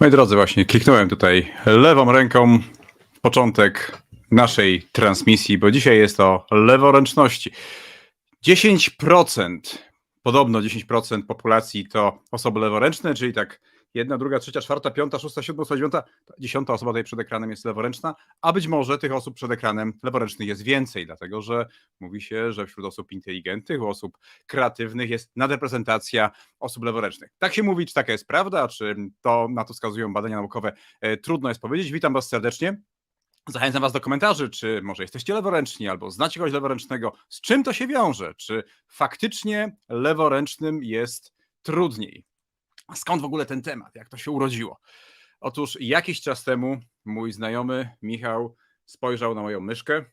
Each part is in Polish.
Moi drodzy, właśnie kliknąłem tutaj lewą ręką początek naszej transmisji, bo dzisiaj jest o leworęczności. 10%, podobno 10% populacji to osoby leworęczne, czyli tak jedna, druga, trzecia, czwarta, piąta, szósta, siódma, ósma, dziewiąta, dziesiąta osoba tutaj przed ekranem jest leworęczna, a być może tych osób przed ekranem leworęcznych jest więcej, dlatego że mówi się, że wśród osób inteligentnych, osób kreatywnych jest nadreprezentacja osób leworęcznych. Tak się mówi, czy taka jest prawda, czy to na to wskazują badania naukowe, e, trudno jest powiedzieć. Witam Was serdecznie. Zachęcam Was do komentarzy, czy może jesteście leworęczni, albo znacie kogoś leworęcznego, z czym to się wiąże, czy faktycznie leworęcznym jest trudniej. Skąd w ogóle ten temat? Jak to się urodziło? Otóż jakiś czas temu mój znajomy Michał spojrzał na moją myszkę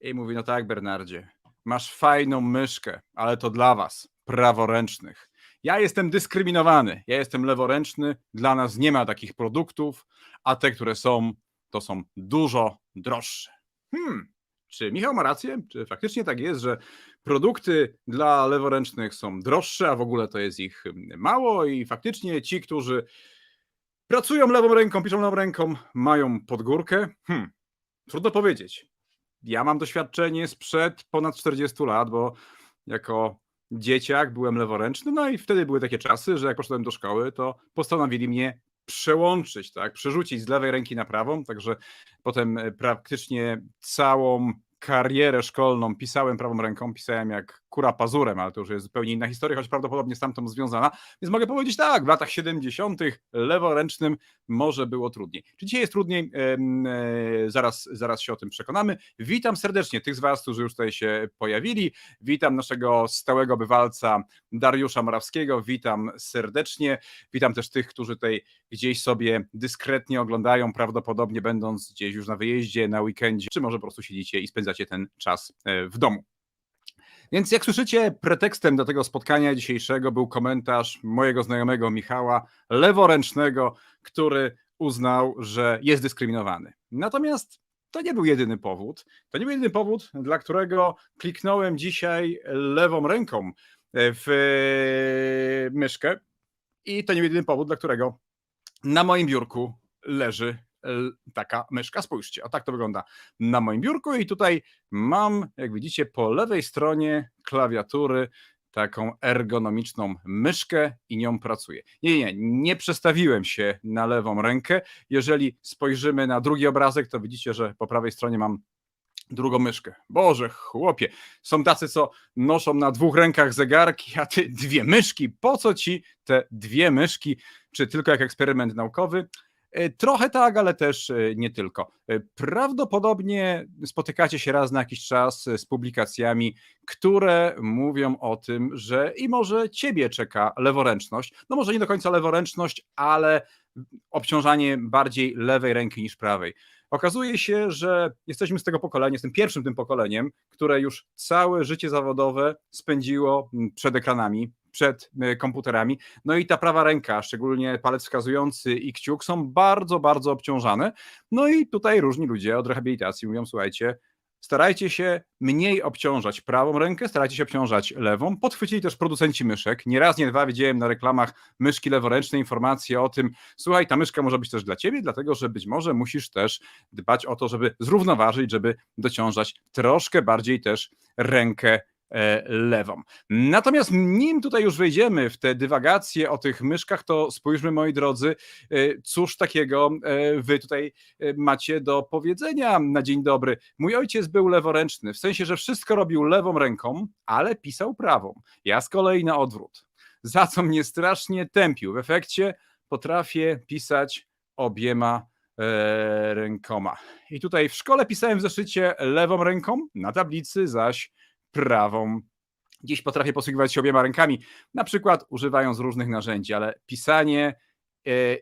i mówi: No tak, Bernardzie, masz fajną myszkę, ale to dla was, praworęcznych. Ja jestem dyskryminowany, ja jestem leworęczny, dla nas nie ma takich produktów, a te, które są, to są dużo droższe. Hmm, czy Michał ma rację? Czy faktycznie tak jest, że produkty dla leworęcznych są droższe, a w ogóle to jest ich mało i faktycznie ci, którzy pracują lewą ręką, piszą lewą ręką, mają podgórkę? Hmm, trudno powiedzieć. Ja mam doświadczenie sprzed ponad 40 lat, bo jako dzieciak byłem leworęczny, no i wtedy były takie czasy, że jak poszedłem do szkoły, to postanowili mnie przełączyć, tak, przerzucić z lewej ręki na prawą, także potem e, praktycznie całą karierę szkolną pisałem prawą ręką, pisałem jak kura pazurem, ale to już jest zupełnie inna historia, choć prawdopodobnie z tamtą związana, więc mogę powiedzieć tak, w latach 70. leworęcznym może było trudniej. Czy dzisiaj jest trudniej? E, zaraz, zaraz się o tym przekonamy. Witam serdecznie tych z Was, którzy już tutaj się pojawili. Witam naszego stałego bywalca Dariusza Morawskiego, witam serdecznie. Witam też tych, którzy tutaj gdzieś sobie dyskretnie oglądają, prawdopodobnie będąc gdzieś już na wyjeździe, na weekendzie, czy może po prostu siedzicie i spędzacie ten czas e, w domu. Więc jak słyszycie, pretekstem do tego spotkania dzisiejszego był komentarz mojego znajomego Michała, leworęcznego, który uznał, że jest dyskryminowany. Natomiast to nie był jedyny powód. To nie był jedyny powód, dla którego kliknąłem dzisiaj lewą ręką w myszkę. I to nie był jedyny powód, dla którego na moim biurku leży taka myszka. Spójrzcie, o tak to wygląda na moim biurku i tutaj mam, jak widzicie, po lewej stronie klawiatury taką ergonomiczną myszkę i nią pracuję. Nie, nie, nie przestawiłem się na lewą rękę. Jeżeli spojrzymy na drugi obrazek, to widzicie, że po prawej stronie mam drugą myszkę. Boże, chłopie, są tacy, co noszą na dwóch rękach zegarki, a ty dwie myszki. Po co ci te dwie myszki? Czy tylko jak eksperyment naukowy? E, trochę tak, ale też e, nie tylko. E, prawdopodobnie spotykacie się raz na jakiś czas z publikacjami, które mówią o tym, że i może ciebie czeka leworęczność. No może nie do końca leworęczność, ale obciążanie bardziej lewej ręki niż prawej. Okazuje się, że jesteśmy z tego pokolenia, jestem pierwszym tym pokoleniem, które już całe życie zawodowe spędziło przed ekranami, przed e, komputerami. No i ta prawa ręka, szczególnie palec wskazujący i kciuk są bardzo, bardzo obciążane. No i tutaj różni ludzie od rehabilitacji mówią, słuchajcie, starajcie się mniej obciążać prawą rękę, starajcie się obciążać lewą. Podchwycili też producenci myszek. Nie raz, nie dwa widziałem na reklamach myszki leworęcznej informacje o tym, słuchaj, ta myszka może być też dla ciebie, dlatego że być może musisz też dbać o to, żeby zrównoważyć, żeby dociążać troszkę bardziej też rękę lewą. Natomiast nim tutaj już wejdziemy w te dywagacje o tych myszkach, to spójrzmy, moi drodzy, e, cóż takiego e, wy tutaj macie do powiedzenia na dzień dobry. Mój ojciec był leworęczny, w sensie, że wszystko robił lewą ręką, ale pisał prawą. Ja z kolei na odwrót. Za co mnie strasznie tępił. W efekcie potrafię pisać obiema rękoma. I tutaj w szkole pisałem w zeszycie lewą ręką, na tablicy zaś prawą. Dziś potrafię posługiwać się obiema rękami, na przykład używając różnych narzędzi, ale pisanie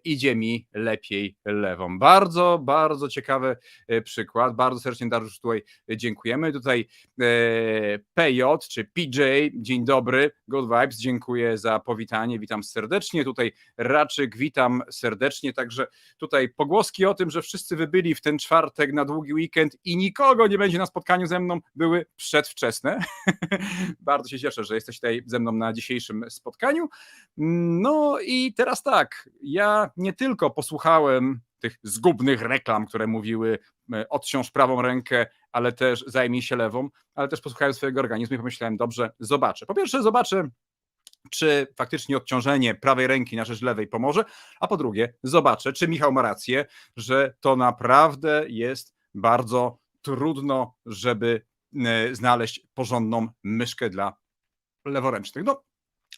idzie mi lepiej lewą. Bardzo, bardzo ciekawy e, przykład. Bardzo serdecznie Dariusz tutaj dziękujemy. Tutaj e, PJ czy PJ, dzień dobry, Good Vibes, dziękuję za powitanie, witam serdecznie. Tutaj Raczyk, witam serdecznie. Także tutaj pogłoski o tym, że wszyscy wybyli w ten czwartek na długi weekend i nikogo nie będzie na spotkaniu ze mną, były przedwczesne. Bardzo się cieszę, że jesteś tutaj ze mną na dzisiejszym spotkaniu. No i teraz tak, ja nie tylko posłuchałem tych zgubnych reklam, które mówiły e, odciąż prawą rękę, ale też zajmij się lewą, ale też posłuchałem swojego organizmu i pomyślałem, dobrze, zobaczę. Po pierwsze zobaczę, czy faktycznie odciążenie prawej ręki na rzecz lewej pomoże, a po drugie zobaczę, czy Michał ma rację, że to naprawdę jest bardzo trudno, żeby e, znaleźć porządną myszkę dla leworęcznych. No,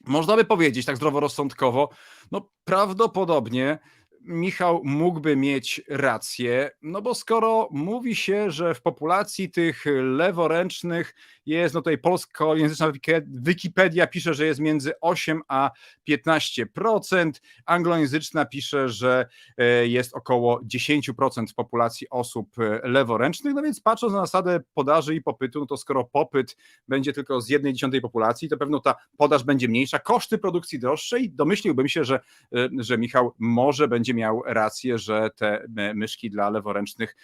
można by powiedzieć tak zdroworozsądkowo, no prawdopodobnie Michał mógłby mieć rację, no bo skoro mówi się, że w populacji tych leworęcznych jest, no tutaj polskojęzyczna Wikipedia pisze, że jest między 8 a 15%, anglojęzyczna pisze, że e, jest około 10% w populacji osób e, leworęcznych, no więc patrząc na zasadę podaży i popytu, no to skoro popyt będzie tylko z jednej dziesiątej populacji, to pewno ta podaż będzie mniejsza, koszty produkcji droższe i domyśliłbym się, że, e, że Michał może będzie miał rację, że te myszki dla leworęcznych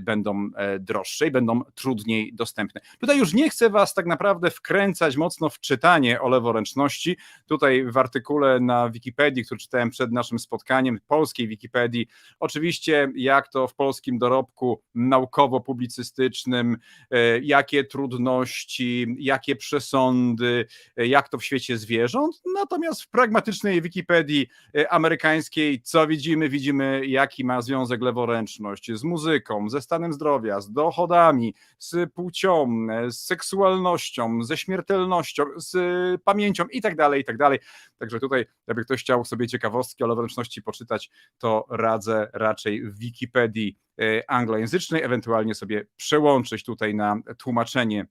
będą droższe i będą trudniej dostępne. Tutaj już nie chcę Was tak naprawdę wkręcać mocno w czytanie o leworęczności. Tutaj w artykule na Wikipedii, który czytałem przed naszym spotkaniem, polskiej Wikipedii, oczywiście jak to w polskim dorobku naukowo-publicystycznym, e, jakie trudności, jakie przesądy, e, jak to w świecie zwierząt. Natomiast w pragmatycznej Wikipedii e, amerykańskiej, co widzimy? Widzimy, jaki ma związek leworęczność z muzyką, ze stanem zdrowia, z dochodami, z płcią, z seksualnością seksualnością, ze śmiertelnością, z pamięcią i tak dalej, i tak dalej. Także tutaj, jakby ktoś chciał sobie ciekawostki o leworęczności poczytać, to radzę raczej w Wikipedii e, anglojęzycznej, ewentualnie sobie przełączyć tutaj na tłumaczenie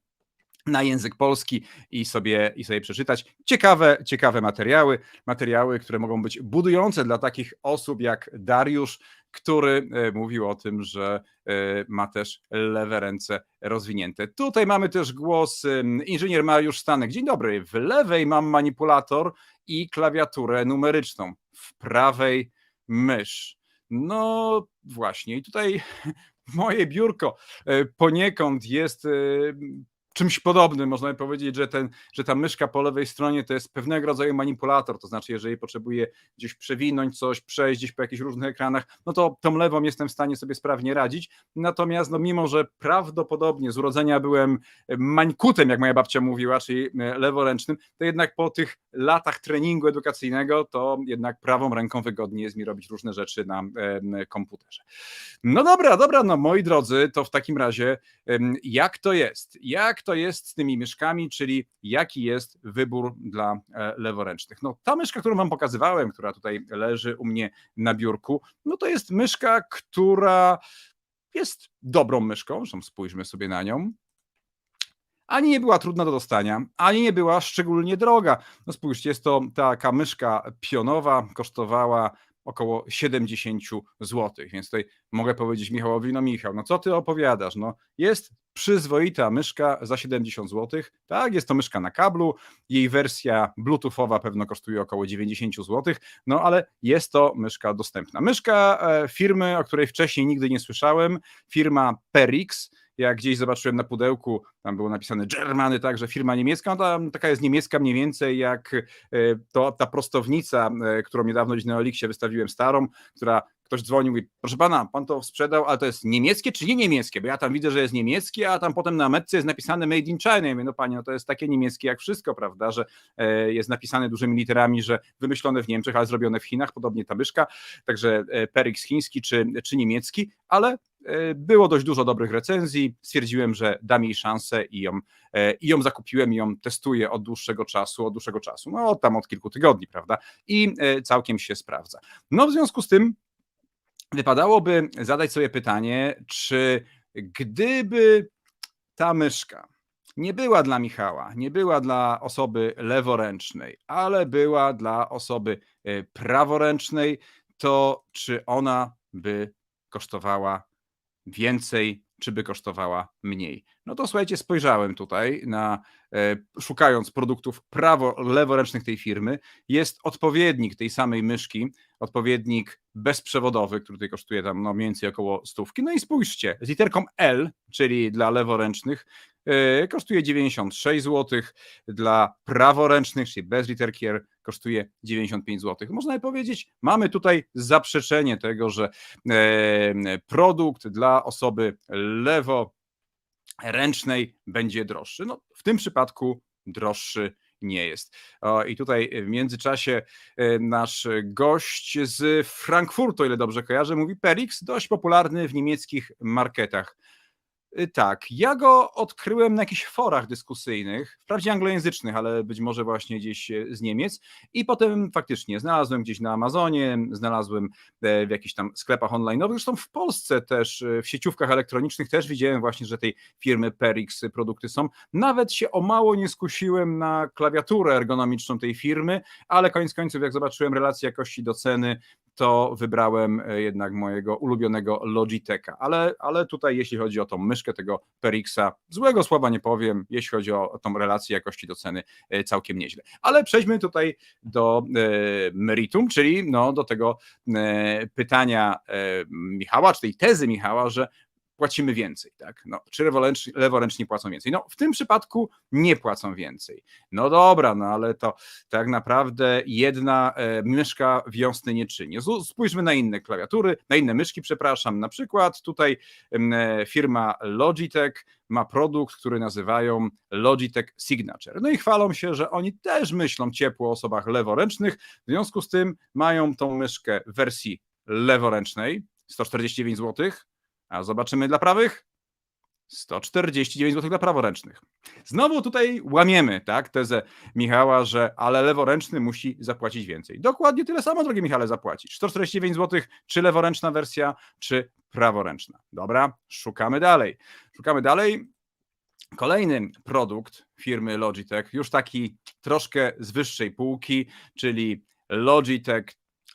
na język polski i sobie, i sobie przeczytać. Ciekawe, ciekawe materiały, materiały, które mogą być budujące dla takich osób jak Dariusz, który e, mówił o tym, że e, ma też lewe ręce rozwinięte. Tutaj mamy też głos inżynier Mariusz Stanek. Dzień dobry. W lewej mam manipulator i klawiaturę numeryczną, w prawej mysz. No właśnie, i tutaj moje biurko e, poniekąd jest czymś podobnym. Można by powiedzieć, że, ten, że ta myszka po lewej stronie to jest pewnego rodzaju manipulator, to znaczy jeżeli potrzebuję gdzieś przewinąć coś, przejść gdzieś po jakichś różnych ekranach, no to tą lewą jestem w stanie sobie sprawnie radzić. Natomiast no mimo, że prawdopodobnie z urodzenia byłem mańkutem, jak moja babcia mówiła, czyli e, leworęcznym, to jednak po tych latach treningu edukacyjnego, to jednak prawą ręką wygodnie jest mi robić różne rzeczy na komputerze. No dobra, dobra, no moi drodzy, to w takim razie jak to jest? Jak to jest z tymi myszkami, czyli jaki jest wybór dla e, leworęcznych. No ta myszka, którą wam pokazywałem, która tutaj leży u mnie na biurku, no to jest myszka, która jest dobrą myszką, zresztą spójrzmy sobie na nią. Ani nie była trudna do dostania, ani nie była szczególnie droga. No spójrzcie, jest to taka myszka pionowa, kosztowała około 70 zł. Więc tutaj mogę powiedzieć Michałowi, no Michał, no co ty opowiadasz? No jest przyzwoita myszka za 70 zł. Tak, jest to myszka na kablu. Jej wersja bluetoothowa pewno kosztuje około 90 zł, no ale jest to myszka dostępna. Myszka e, firmy, o której wcześniej nigdy nie słyszałem, firma Perix jak gdzieś zobaczyłem na pudełku, tam było napisane Germany, także firma niemiecka, no tam taka jest niemiecka mniej więcej jak e, to, ta prostownica, e, którą niedawno gdzieś na Oliksie wystawiłem starą, która ktoś dzwonił i proszę pana, pan to sprzedał, ale to jest niemieckie czy nie niemieckie? Bo ja tam widzę, że jest niemieckie, a tam potem na metce jest napisane made in China. Ja mówię, no panie, no to jest takie niemieckie jak wszystko, prawda, że e, jest napisane dużymi literami, że wymyślone w Niemczech, ale zrobione w Chinach, podobnie ta myszka, także Perix chiński czy, czy niemiecki, ale było dość dużo dobrych recenzji. Stwierdziłem, że dam jej szansę i ją, e, i ją zakupiłem i ją testuję od dłuższego czasu, od dłuższego czasu, no tam od kilku tygodni, prawda? I e, całkiem się sprawdza. No w związku z tym wypadałoby zadać sobie pytanie, czy gdyby ta myszka nie była dla Michała, nie była dla osoby leworęcznej, ale była dla osoby praworęcznej, to czy ona by kosztowała więcej, czy by kosztowała mniej. No to słuchajcie, spojrzałem tutaj na, e, szukając produktów prawo-leworęcznych tej firmy, jest odpowiednik tej samej myszki, odpowiednik bezprzewodowy, który tutaj kosztuje tam no mniej więcej około stówki. No i spójrzcie, z literką L, czyli dla leworęcznych, kosztuje 96 zł, dla praworęcznych, czyli bez literki R, kosztuje 95 zł. Można by powiedzieć, mamy tutaj zaprzeczenie tego, że e, produkt dla osoby leworęcznej będzie droższy. No, w tym przypadku droższy nie jest. O, I tutaj w międzyczasie e, nasz gość z Frankfurtu, ile dobrze kojarzę, mówi Perix, dość popularny w niemieckich marketach. Y, Tak, ja go odkryłem na jakichś forach dyskusyjnych, wprawdzie anglojęzycznych, ale być może właśnie gdzieś e, z Niemiec. I potem faktycznie znalazłem gdzieś na Amazonie, znalazłem e, w jakichś tam sklepach online. Zresztą w Polsce też, e, w sieciówkach elektronicznych też widziałem właśnie, że tej firmy Perix produkty są. Nawet się o mało nie skusiłem na klawiaturę ergonomiczną tej firmy, ale koniec końców, jak zobaczyłem relację jakości do ceny, to wybrałem e, jednak mojego ulubionego Logitecha. Ale, ale tutaj, jeśli chodzi o tą myszkę tego Perixa, złego słowa nie powiem, jeśli chodzi o tą relację jakości do ceny, e, całkiem nieźle. Ale przejdźmy tutaj do e, meritum, czyli no, do tego pytania Michała, czy tej tezy Michała, że płacimy więcej, tak? No, czy leworęczni, leworęczni płacą więcej? No, w tym przypadku nie płacą więcej. No dobra, no ale to tak naprawdę jedna e, myszka wiosny nie czyni. Spójrzmy na inne klawiatury, na inne myszki, przepraszam. Na przykład tutaj e, firma Logitech ma produkt, który nazywają Logitech Signature. No i chwalą się, że oni też myślą ciepło o osobach leworęcznych, w związku z tym mają tą myszkę w wersji leworęcznej, 149 zł, a zobaczymy dla prawych. 149 zł dla praworęcznych. Znowu tutaj łamiemy tak, tezę Michała, że ale leworęczny musi zapłacić więcej. Dokładnie tyle samo, drogi Michale, zapłacić. 149 zł, czy leworęczna wersja, czy praworęczna. Dobra, szukamy dalej. Szukamy dalej. Kolejny produkt firmy Logitech, już taki troszkę z wyższej półki, czyli Logitech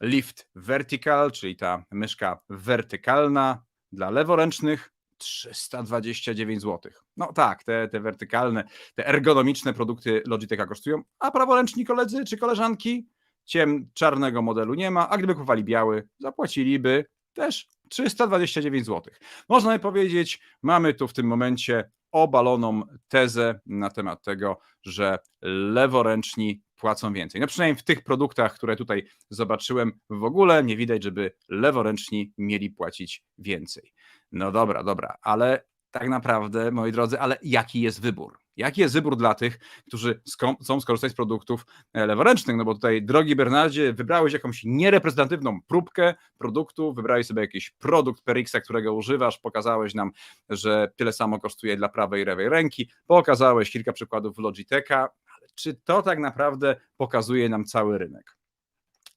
Lift Vertical, czyli ta myszka wertykalna dla leworęcznych 329 zł. No tak, te, te wertykalne, te ergonomiczne produkty Logitecha kosztują, a praworęczni koledzy czy koleżanki ciem czarnego modelu nie ma, a gdyby kupowali biały, zapłaciliby też 329 zł. Można by powiedzieć, mamy tu w tym momencie obaloną tezę na temat tego, że leworęczni płacą więcej. No przynajmniej w tych produktach, które tutaj zobaczyłem, w ogóle nie widać, żeby leworęczni mieli płacić więcej. No dobra, dobra, ale tak naprawdę, moi drodzy, ale jaki jest wybór? Jaki jest wybór dla tych, którzy chcą skorzystać z produktów e, leworęcznych? No bo tutaj, drogi Bernardzie, wybrałeś jakąś niereprezentatywną próbkę produktu, wybrałeś sobie jakiś produkt Perixa, którego używasz, pokazałeś nam, że tyle samo kosztuje dla prawej i lewej ręki, pokazałeś kilka przykładów Logitecha, czy to tak naprawdę pokazuje nam cały rynek?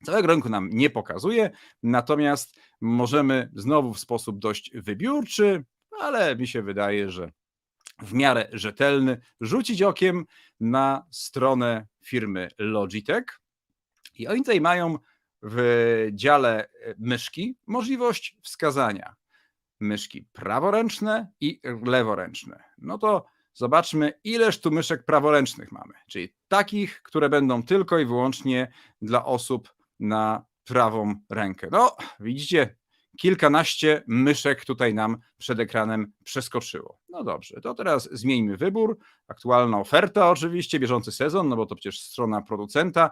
Całego rynku nam nie pokazuje, natomiast możemy znowu w sposób dość wybiórczy, ale mi się wydaje, że w miarę rzetelny, rzucić okiem na stronę firmy Logitech. I oni tutaj mają w dziale e, myszki możliwość wskazania myszki praworęczne i leworęczne. No to zobaczmy, ileż tu myszek praworęcznych mamy, czyli takich, które będą tylko i wyłącznie dla osób na prawą rękę. No, widzicie, kilkanaście myszek tutaj nam przed ekranem przeskoczyło. No dobrze, to teraz zmieńmy wybór. Aktualna oferta oczywiście, bieżący sezon, no bo to przecież strona producenta.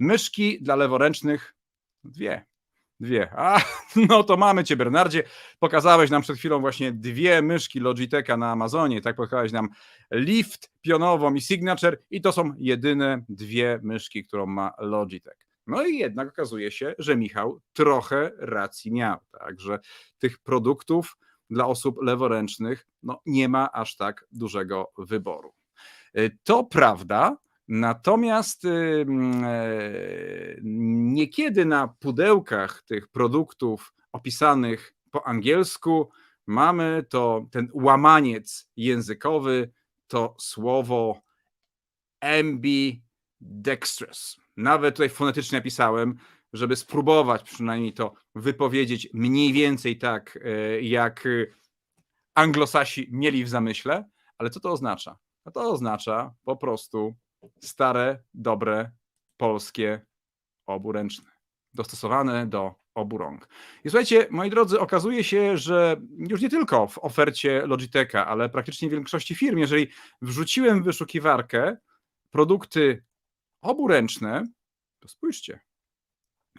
Myszki dla leworęcznych dwie. Dwie. A, no to mamy Cię, Bernardzie. Pokazałeś nam przed chwilą właśnie dwie myszki Logitecha na Amazonie, tak? Pokazałeś nam Lift pionową i Signature i to są jedyne dwie myszki, którą ma Logitech. No i jednak okazuje się, że Michał trochę racji miał, tak, że tych produktów dla osób leworęcznych no, nie ma aż tak dużego wyboru. Y, To prawda, natomiast e, niekiedy na pudełkach tych produktów opisanych po angielsku mamy to ten łamaniec językowy, to słowo ambidextrous. Nawet tutaj fonetycznie napisałem, żeby spróbować przynajmniej to wypowiedzieć mniej więcej tak, e, jak anglosasi mieli w zamyśle. Ale co to oznacza? No to oznacza po prostu stare, dobre, polskie oburęczne. dostosowane do obu rąk. I słuchajcie, moi drodzy, okazuje się, że już nie tylko w ofercie Logitecha, ale praktycznie w większości firm, jeżeli wrzuciłem w wyszukiwarkę produkty oburęczne, to spójrzcie.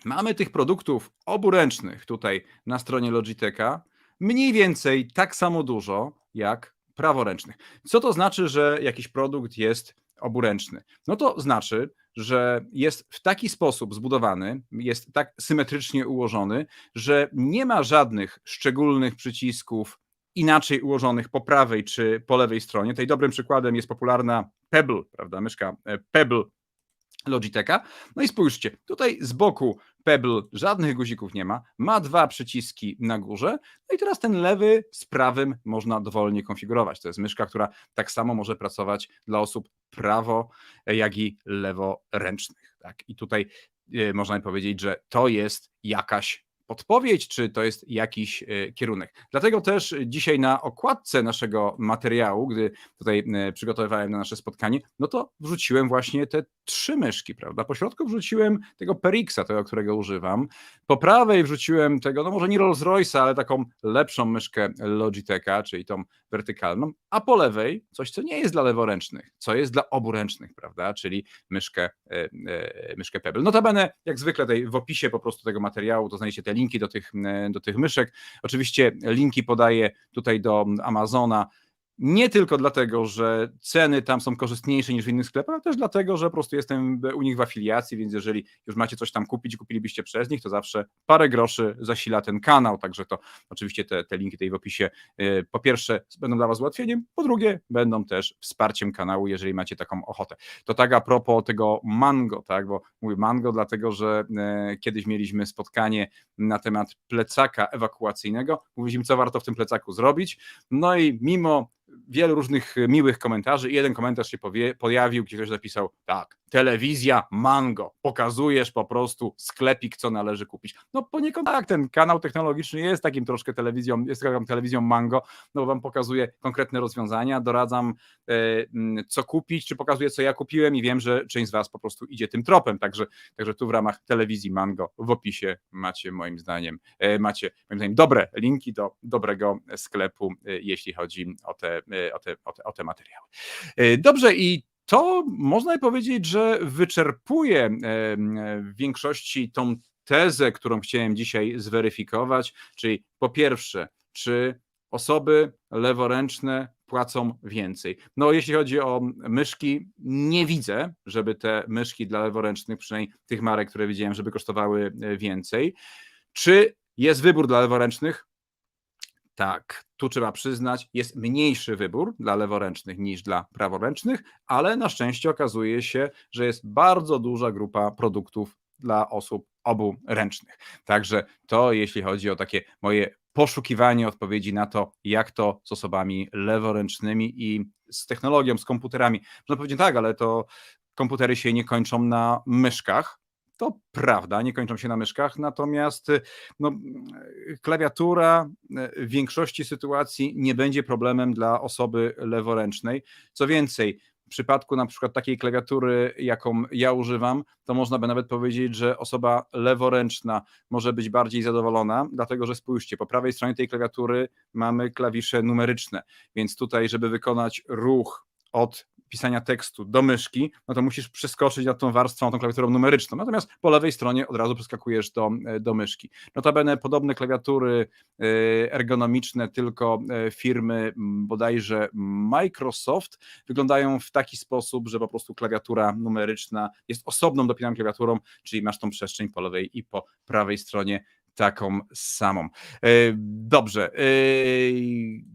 Mamy tych produktów oburęcznych tutaj na stronie Logitecha mniej więcej tak samo dużo jak praworęcznych. Co to znaczy, że jakiś produkt jest oburęczny? No to znaczy, że jest w taki sposób zbudowany, jest tak symetrycznie ułożony, że nie ma żadnych szczególnych przycisków inaczej ułożonych po prawej czy po lewej stronie. Tutaj dobrym przykładem jest popularna Pebble, prawda, myszka e, Pebble Logitecha. No i spójrzcie, tutaj z boku Pebble żadnych guzików nie ma, ma dwa przyciski na górze, no i teraz ten lewy z prawym można dowolnie konfigurować. To jest myszka, która tak samo może pracować dla osób prawo, jak i leworęcznych. Tak? I tutaj e, można powiedzieć, że to jest jakaś podpowiedź, czy to jest jakiś e, kierunek. Dlatego też dzisiaj na okładce naszego materiału, gdy tutaj e, przygotowywałem na nasze spotkanie, no to wrzuciłem właśnie te trzy myszki, prawda? Po środku wrzuciłem tego Perixa, tego, którego używam. Po prawej wrzuciłem tego, no może nie Rolls Royce'a, ale taką lepszą myszkę Logitecha, czyli tą wertykalną, a po lewej coś, co nie jest dla leworęcznych, co jest dla oburęcznych, prawda? Czyli myszkę, e, myszkę Pebble. Notabene, jak zwykle tutaj w opisie po prostu tego materiału, to znajdziecie te linki do tych, do tych myszek. Oczywiście linki podaję tutaj do Amazona, nie tylko dlatego, że ceny tam są korzystniejsze niż w innych sklepach, ale też dlatego, że po prostu jestem u nich w afiliacji, więc jeżeli już macie coś tam kupić, kupilibyście przez nich, to zawsze parę groszy zasila ten kanał. Także to oczywiście te, te linki tutaj w opisie y, po pierwsze będą dla Was ułatwieniem, po drugie będą też wsparciem kanału, jeżeli macie taką ochotę. To tak a propos tego mango, tak, bo mówię mango, dlatego że e, kiedyś mieliśmy spotkanie na temat plecaka ewakuacyjnego. Mówiliśmy, co warto w tym plecaku zrobić. No i mimo wielu różnych miłych komentarzy i jeden komentarz się pojawił, gdzie ktoś napisał tak, telewizja Mango, pokazujesz po prostu sklepik, co należy kupić. No poniekąd tak, ten kanał technologiczny jest takim troszkę telewizją, jest taką telewizją Mango, no bo wam pokazuje konkretne rozwiązania, doradzam e, co kupić, czy pokazuję co ja kupiłem i wiem, że część z was po prostu idzie tym tropem, także, także tu w ramach telewizji Mango w opisie macie moim zdaniem, e, macie moim zdaniem dobre linki do dobrego sklepu, e, jeśli chodzi o te, o te, o te, o te materiały. Dobrze i to można powiedzieć, że wyczerpuje w większości tą tezę, którą chciałem dzisiaj zweryfikować, czyli po pierwsze, czy osoby leworęczne płacą więcej. No, jeśli chodzi o myszki, nie widzę, żeby te myszki dla leworęcznych, przynajmniej tych marek, które widziałem, żeby kosztowały e, więcej. Czy jest wybór dla leworęcznych? Tak, tu trzeba przyznać, jest mniejszy wybór dla leworęcznych niż dla praworęcznych, ale na szczęście okazuje się, że jest bardzo duża grupa produktów dla osób oburęcznych. Także to, jeśli chodzi o takie moje poszukiwanie odpowiedzi na to, jak to z osobami leworęcznymi i z technologią, z komputerami. Można powiedzieć tak, ale to komputery się nie kończą na myszkach, to prawda, nie kończą się na myszkach, natomiast y, no, y, klawiatura y, w większości sytuacji nie będzie problemem dla osoby leworęcznej. Co więcej, w przypadku na przykład takiej klawiatury, jaką ja używam, to można by nawet powiedzieć, że osoba leworęczna może być bardziej zadowolona, dlatego że spójrzcie, po prawej stronie tej klawiatury mamy klawisze numeryczne, więc tutaj, żeby wykonać ruch od pisania tekstu do myszki, no to musisz przeskoczyć nad tą warstwą, tą klawiaturą numeryczną. Natomiast po lewej stronie od razu przeskakujesz do, e, do myszki. Notabene podobne klawiatury e, ergonomiczne tylko e, firmy bodajże Microsoft wyglądają w taki sposób, że po prostu klawiatura numeryczna jest osobną dopinaną klawiaturą, czyli masz tą przestrzeń po lewej i po prawej stronie taką samą. E, dobrze. E,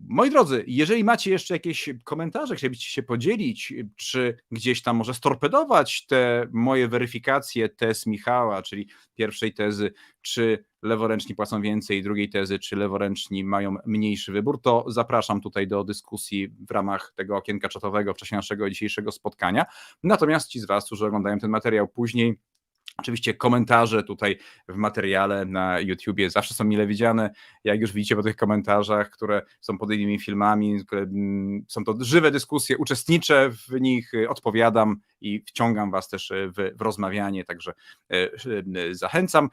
moi drodzy, jeżeli macie jeszcze jakieś komentarze, chcielibyście się podzielić, czy gdzieś tam może storpedować te moje weryfikacje tez Michała, czyli pierwszej tezy, czy leworęczni płacą więcej, drugiej tezy, czy leworęczni mają mniejszy wybór, to zapraszam tutaj do dyskusji w ramach tego okienka czatowego w czasie naszego dzisiejszego spotkania. Natomiast ci z Was, którzy oglądają ten materiał później, Oczywiście komentarze tutaj w materiale na YouTubie zawsze są mile widziane. Jak już widzicie po tych komentarzach, które są pod innymi filmami, mm, są to żywe dyskusje, uczestniczę w nich, y, odpowiadam i wciągam Was też y, w, w rozmawianie, także y, zachęcam.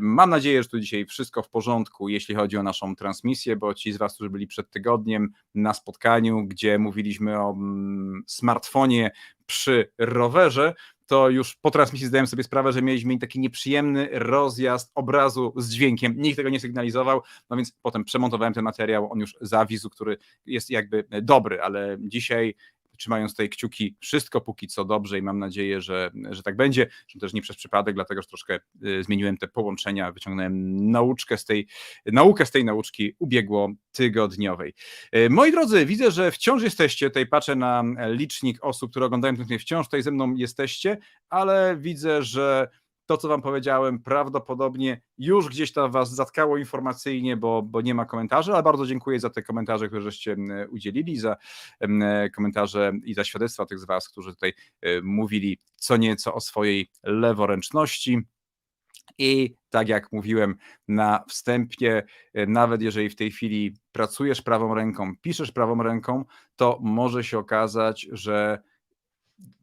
Mam nadzieję, że tu dzisiaj wszystko w porządku, jeśli chodzi o naszą transmisję, bo ci z Was, którzy byli przed tygodniem na spotkaniu, gdzie mówiliśmy o mm, smartfonie przy rowerze, to już po transmisji zdałem sobie sprawę, że mieliśmy taki nieprzyjemny rozjazd obrazu z dźwiękiem. Nikt tego nie sygnalizował, no więc potem przemontowałem ten materiał, on już zawisł, który jest jakby dobry, ale dzisiaj trzymając tutaj kciuki, wszystko póki co dobrze i mam nadzieję, że, że tak będzie, że też nie przez przypadek, dlatego że troszkę y, zmieniłem te połączenia, wyciągnąłem nauczkę z tej, naukę z tej nauczki ubiegło tygodniowej. Y, Moi drodzy, widzę, że wciąż jesteście, tutaj patrzę na licznik osób, które oglądają ten wciąż tutaj ze mną jesteście, ale widzę, że to, co wam powiedziałem, prawdopodobnie już gdzieś tam was zatkało informacyjnie, bo, bo nie ma komentarzy, ale bardzo dziękuję za te komentarze, które żeście m, udzielili, za m, komentarze i za świadectwa tych z was, którzy tutaj e, mówili co nieco o swojej leworęczności. I tak jak mówiłem na wstępie, e, nawet jeżeli w tej chwili pracujesz prawą ręką, piszesz prawą ręką, to może się okazać, że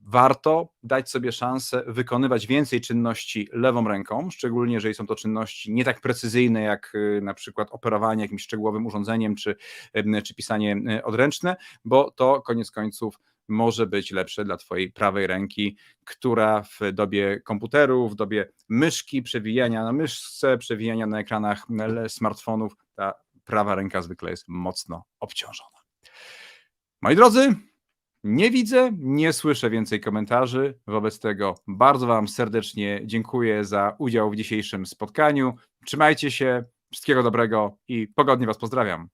warto dać sobie szansę wykonywać więcej czynności lewą ręką, szczególnie jeżeli są to czynności nie tak precyzyjne jak y, na przykład operowanie jakimś szczegółowym urządzeniem czy, em, czy pisanie y, odręczne, bo to koniec końców może być lepsze dla Twojej prawej ręki, która w dobie komputerów, w dobie myszki, przewijania na myszce, przewijania na ekranach smartfonów, ta prawa ręka zwykle jest mocno obciążona. Moi drodzy, nie widzę, nie słyszę więcej komentarzy. Wobec tego bardzo Wam serdecznie dziękuję za udział w dzisiejszym spotkaniu. Trzymajcie się, wszystkiego dobrego i pogodnie Was pozdrawiam.